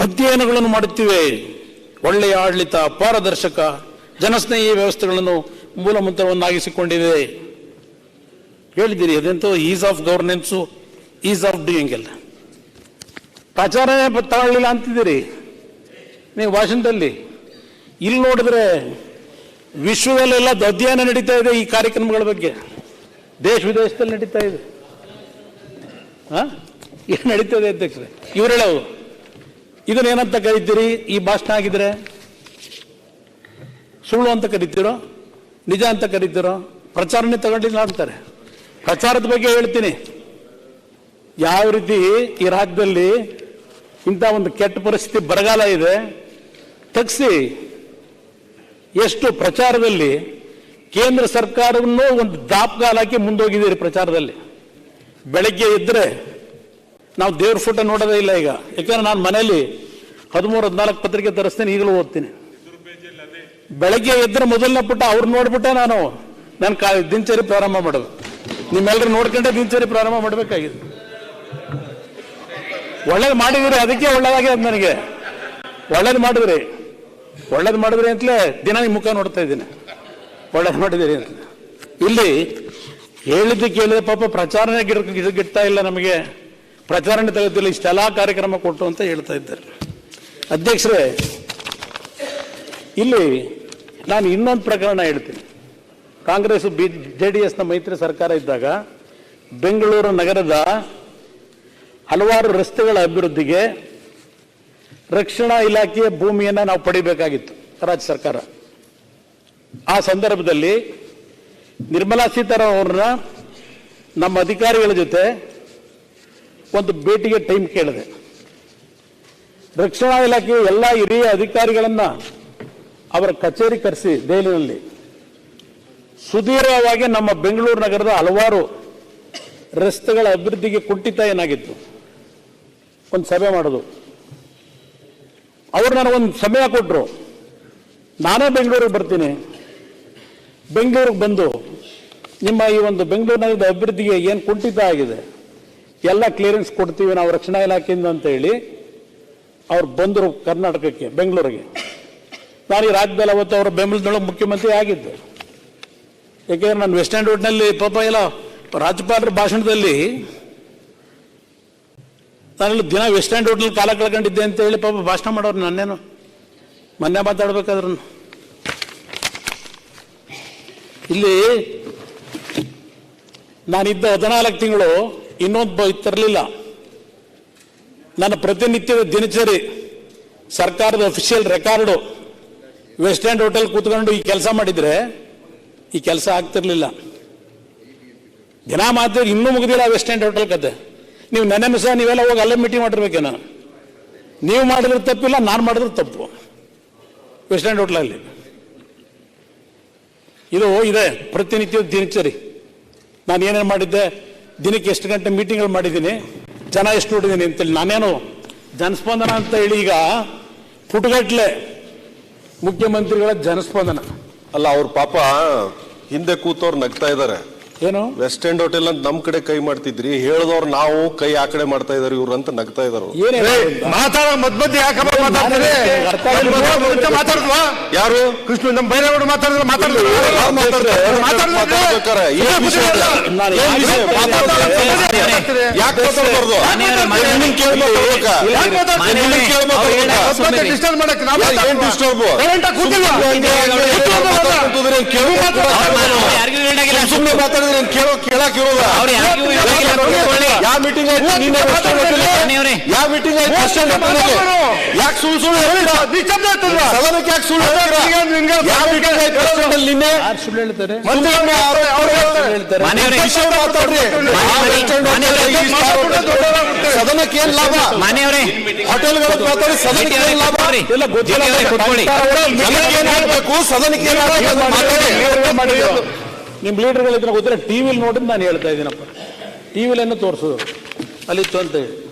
ಅಧ್ಯಯನಗಳನ್ನು ಮಾಡುತ್ತಿವೆ. ಒಳ್ಳೆಯ ಆಡಳಿತ, ಪಾರದರ್ಶಕ, ಜನಸ್ನೇಹಿ ವ್ಯವಸ್ಥೆಗಳನ್ನು ಮೂಲಮಂತ್ರವನ್ನಾಗಿಸಿಕೊಂಡಿದೆ. ಹೇಳಿದ್ದೀರಿ, ಅದೆಂತೂ ease of governance ease of doing ಎಲ್ಲ. ಪ್ರಚಾರನೇ ತಗೊಳ್ಳಿಲ್ಲ ಅಂತಿದ್ದೀರಿ. ನೀವು ಭಾಷಣದಲ್ಲಿ. ಇಲ್ಲಿ ನೋಡಿದ್ರೆ ವಿಶ್ವದಲ್ಲೆಲ್ಲ ಅಧ್ಯಯನ ನಡೀತಾ ಇದೆ ಈ ಕಾರ್ಯಕ್ರಮಗಳ ಬಗ್ಗೆ. ದೇಶ ವಿದೇಶದಲ್ಲಿ ನಡೀತಾ ಇದೆ. ಹಾ? ಏನು ನಡೀತದೆ ಅಧ್ಯಕ್ಷರೇ? ಇವ್ರು ಇದನ್ನೇನಂತ ಕರಿತೀರಿ? ಈ ಭಾಷಣ ಆಗಿದ್ರೆ? ಸುಳ್ಳು ಅಂತ ಕರಿತೀರೋ? ನಿಜ ಅಂತ ಕರಿತೀರೋ? ಪ್ರಚಾರನೇ ತಗೊಂಡಿಲ್ಲ ಅಂತಾರೆ. ಪ್ರಚಾರದ ಬಗ್ಗೆ ಹೇಳ್ತೀನಿ. ಯಾವ ರೀತಿ ಈ ರಾಜ್ಯದಲ್ಲಿ ಇಂಥ ಒಂದು ಕೆಟ್ಟ ಪರಿಸ್ಥಿತಿ ಬರಗಾಲ ಇದೆ, ತಗ್ಸಿ. ಎಷ್ಟು ಪ್ರಚಾರದಲ್ಲಿ ಕೇಂದ್ರ ಸರ್ಕಾರವನ್ನು ಒಂದು ದಾಪ್ಗಾಲಾಕಿ ಮುಂದೋಗಿದ್ದೀರಿ ಪ್ರಚಾರದಲ್ಲಿ. ಬೆಳಗ್ಗೆ ಇದ್ರೆ ನಾವು ದೇವ್ರ ಫೋಟೋ ನೋಡೋದೇ ಇಲ್ಲ ಈಗ. ಯಾಕಂದ್ರೆ ನಾನು ಮನೆಯಲ್ಲಿ ಹದಿಮೂರು, ಹದಿನಾಲ್ಕು ಪತ್ರಿಕೆ ತರಿಸ್ತೇನೆ, ಈಗಲೂ ಓದ್ತೀನಿ. ಬೆಳಗ್ಗೆ ಎದ್ರೆ ಮೊದಲನೇ ಪುಟ ಅವ್ರು ನೋಡ್ಬಿಟ್ಟೆ ನಾನು. ನಾನು ಕಾ ದಿನಚರಿ ಪ್ರಾರಂಭ ಮಾಡೋದು. ನಿಮ್ಮೆಲ್ಲರೂ ನೋಡ್ಕೊಂಡೆ ದಿನಚರಿ ಪ್ರಾರಂಭ ಮಾಡಬೇಕಾಗಿದೆ. ಒಳ್ಳೇದು ಮಾಡಿದಿರಿ, ಅದಕ್ಕೆ ಒಳ್ಳೇದಾಗಿದೆ ನನಗೆ. ಒಳ್ಳೇದು ಮಾಡಿದ್ರಿ. ಒಳ್ಳೇದು ಮಾಡಿದ್ರಿ ಅಂತಲೇ ದಿನ ನಿಮ್ಮ ಮುಖ ನೋಡ್ತಾ ಇದ್ದೀನಿ. ಒಳ್ಳೇದು ಮಾಡಿದಿರಿ ಇಲ್ಲಿ ಹೇಳಿದ್ದು ಕೇಳಿದ ಪಾಪ ಪ್ರಚಾರನೇ ಗಿಡ ಗಿಡ್ತಾ ಇಲ್ಲ ನಮಗೆ. ಪ್ರಚಾರಣೆ ತಗತಿಯಲ್ಲಿ ಇಷ್ಟೆಲ್ಲ ಕಾರ್ಯಕ್ರಮ ಕೊಟ್ಟು ಅಂತ ಹೇಳ್ತಾ ಇದ್ದಾರೆ. ಅಧ್ಯಕ್ಷರೇ, ಇಲ್ಲಿ ನಾನು ಇನ್ನೊಂದು ಪ್ರಕರಣ ಹೇಳ್ತೀನಿ. ಕಾಂಗ್ರೆಸ್ ಬಿ, ಜೆ ಡಿ ಎಸ್ನ ಮೈತ್ರಿ ಸರ್ಕಾರ ಇದ್ದಾಗ ಬೆಂಗಳೂರು ನಗರದ ಹಲವಾರು ರಸ್ತೆಗಳ ಅಭಿವೃದ್ಧಿಗೆ ರಕ್ಷಣಾ ಇಲಾಖೆಯ ಭೂಮಿಯನ್ನು ನಾವು ಪಡಿಬೇಕಾಗಿತ್ತು ರಾಜ್ಯ ಸರ್ಕಾರ. ಆ ಸಂದರ್ಭದಲ್ಲಿ ನಿರ್ಮಲಾ ಸೀತಾರಾಮನ್ ಅವ್ರನ್ನ ನಮ್ಮ ಅಧಿಕಾರಿಗಳ ಜೊತೆ ಒಂದು ಭೇಟಿಗೆ ಟೈಮ್ ಕೇಳಿದೆ. ರಕ್ಷಣಾ ಇಲಾಖೆಯ ಎಲ್ಲ ಹಿರಿಯ ಅಧಿಕಾರಿಗಳನ್ನ ಅವರ ಕಚೇರಿ ಕರೆಸಿ ದೆಹಲಿಯಲ್ಲಿ. ಸುದೀರ್ಘವಾಗಿ ನಮ್ಮ ಬೆಂಗಳೂರು ನಗರದ ಹಲವಾರು ರಸ್ತೆಗಳ ಅಭಿವೃದ್ಧಿಗೆ ಕುಂಠಿತ ಏನಾಗಿತ್ತು? ಒಂದು ಸಭೆ ಮಾಡೋದು. ಅವ್ರು ನನಗೊಂದು ಸಮಯ ಕೊಟ್ಟರು ನಾನೇ ಬೆಂಗಳೂರಿಗೆ ಬರ್ತೀನಿ. ಬೆಂಗಳೂರಿಗೆ ಬಂದು ನಿಮ್ಮ ಈ ಒಂದು ಬೆಂಗಳೂರಿನ ಅಭಿವೃದ್ಧಿಗೆ ಏನು ಕುಂಠಿತ ಆಗಿದೆ? ಎಲ್ಲ ಕ್ಲಿಯರೆನ್ಸ್ ಕೊಡ್ತೀವಿ ನಾವು ರಕ್ಷಣಾ ಇಲಾಖೆಯಿಂದ ಅಂತ ಹೇಳಿ ಅವ್ರು ಬಂದರು ಕರ್ನಾಟಕಕ್ಕೆ, ಬೆಂಗಳೂರಿಗೆ. ನಾನು ಈ ರಾಜ್ಯದಲ್ಲಿ ಅವತ್ತು ಅವರ ಬೆಂಬಲದೊಳಗೆ ಮುಖ್ಯಮಂತ್ರಿ ಆಗಿದ್ದೆ. ಯಾಕೆಂದ್ರೆ ನಾನು ವೆಸ್ಟ್ ಎಂಡ್ ರೋಡ್ನಲ್ಲಿ ಪಾಪ ಎಲ್ಲ ರಾಜ್ಯಪಾಲರ ಭಾಷಣದಲ್ಲಿ ನಾನೆಲ್ಲ ದಿನ ವೆಸ್ಟ್ ಎಂಡ್ ರೋಡ್ನಲ್ಲಿ ಕಾಲ ಕಳ್ಕೊಂಡಿದ್ದೆ ಅಂತ ಹೇಳಿ ಪಾಪ ಭಾಷಣ ಮಾಡೋರು ನನ್ನೇನು? ಮೊನ್ನೆ ಮಾತಾಡ್ಬೇಕಾದ್ರೂ ಇಲ್ಲಿ ನಾನಿದ್ದ ಹದಿನಾಲ್ಕು ತಿಂಗಳು ಇನ್ನೊಂದು ತರಲಿಲ್ಲ. ನನ್ನ ಪ್ರತಿನಿತ್ಯದ ದಿನಚರಿ ಸರ್ಕಾರದ official record west end hotel ಕೂತ್ಕೊಂಡು ಈ ಕೆಲಸ ಮಾಡಿದರೆ ಈ ಕೆಲಸ ಆಗ್ತಿರ್ಲಿಲ್ಲ. ದಿನ ಮಾತ್ರ ಇನ್ನೂ ಮುಗಿದಿಲ್ಲ ವೆಸ್ಟ್ ಎಂಡ್ ಹೋಟೆಲ್ ಕತೆ. ನೀವು ನೆನೆ ಸಹ ನೀವೆಲ್ಲ ಹೋಗಿ ಅಲ್ಲೇ ಮೀಟಿಂಗ್ ಮಾಡಿರ್ಬೇಕೇನೋ ನೀವು ಮಾಡಿದ್ರೆ ತಪ್ಪಿಲ್ಲ, ನಾನು ಮಾಡಿದ್ರೆ ತಪ್ಪು. ವೆಸ್ಟ್ ಎಂಡ್ ಹೋಟ್ಲಲ್ಲಿ ಇದು ಇದೆ ಪ್ರತಿನಿತ್ಯದ ದಿನಚರಿ. ನಾನು ಏನೇನು ಮಾಡಿದ್ದೆ? ದಿನಕ್ಕೆ ಎಷ್ಟು ಗಂಟೆ ಮೀಟಿಂಗ್ಗಳು ಮಾಡಿದ್ದೀನಿ, ಜನ ಎಷ್ಟು ನೋಡಿದ್ದೀನಿ ಅಂತೇಳಿ ನಾನೇನು ಜನಸ್ಪಂದನ ಅಂತ ಹೇಳಿ ಈಗ ಪುಟಗಟ್ಲೆ ಮುಖ್ಯಮಂತ್ರಿಗಳ ಜನಸ್ಪಂದನ. ಅಲ್ಲ, ಅವ್ರ ಪಾಪ ಹಿಂದೆ ಕೂತವ್ರು ನಗ್ತಾ ಇದಾರೆ ಏನು ವೆಸ್ಟ್ ಎಂಡ್ ಹೋಟೆಲ್ ಅಂತ ನಮ್ ಕಡೆ ಕೈ ಮಾಡ್ತಿದ್ರಿ. ಹೇಳಿದವ್ರು ನಾವು ಕೈ ಆ ಕಡೆ ಮಾಡ್ತಾ ಇದಾರೆ ಇವ್ರು ಅಂತ ನಗ್ತಾ ಇದಾರು ಏನೇ ಮಾತಾಡ ಮದ್ ಮಧ್ಯೆ ಯಾಕಪ್ಪ ಮಾತಾಡ್ತಾರೆ. ಮಾತಾಡಿದ್ವಾ? ಯಾರು? ಕೃಷ್ಣ ನಮ್ಮ ಬೈರೇಗೌಡ ಮಾತಾಡಿದ್ರು. ಮಾತಾಡ್ಬೇಕಾರೆ? ಏನ್ ವಿಷಯ ಅಲ್ಲ? ನಾನು ಏನ್ ವಿಷಯ? ಮಾತಾಡ್ತಾರೆ? ಯಾಕೆ ಮಾತಾಡ್ಬಾರ್ದು? ಯಾಕ್ ಮಾತಾಡ್ತಾರೆ? ನಿಮ್ಮನ್ನ ಡಿಸ್ಟರ್ಬ್ ನಾವು ಏನ್ ಕೂತಿಲ್ವಾ? ಯಾರಿಗೂ ಸುಮ್ಮನೆ ಮಾತಾಡಿದ್ರೆ ನೀನು ಕೇಳೋ ಕೇಳಕ್ ಇರೋದ. ಯಾವ ಮೀಟಿಂಗ್ ಆಯ್ತು? ನಿನ್ನೆ ಯಾವ ಮೀಟಿಂಗ್ ಆಯ್ತು? ಯಾಕೆ ಸುಳ್ಳು ಸುಳ್ಳು ಸದನಕ್ಕೆ ಯಾಕೆ ಸುಳ್ಳು ಯಾವ ಮೀಟಿಂಗ್ ಆಯ್ತು? ಅಲ್ಲಿ ನಿನ್ನೆ ಹೇಳ್ತಾರೆ? ಮಾತಾಡ್ರಿ. ಸದನಕ್ಕೆ ಏನ್ ಲಾಭ? ಮನೆಯವರೇ. ಹೋಟೆಲ್ಗಳ ಮಾತಾಡಿ ಸದನಕ್ಕೆ ಏನ್ ಲಾಭ? ಎಲ್ಲ ಗೊತ್ತಿಲ್ಲ. ಸದನಕ್ಕೆ ಏನ್ ಮಾತಾಡಿ. ನಿಮ್ಮ ಲೀಡರ್ಗಳಿದ್ರೆ ಗೊತ್ತಿಲ್ಲ ಟಿವಿಲಿ ನೋಡಿದ್ ನಾನು ಹೇಳ್ತಾ ಇದ್ದೀನಪ್ಪ. ಟಿವಿಲೇನು ತೋರಿಸೋದು ಅಲ್ಲಿ ಅಂತ ಹೇಳಿ.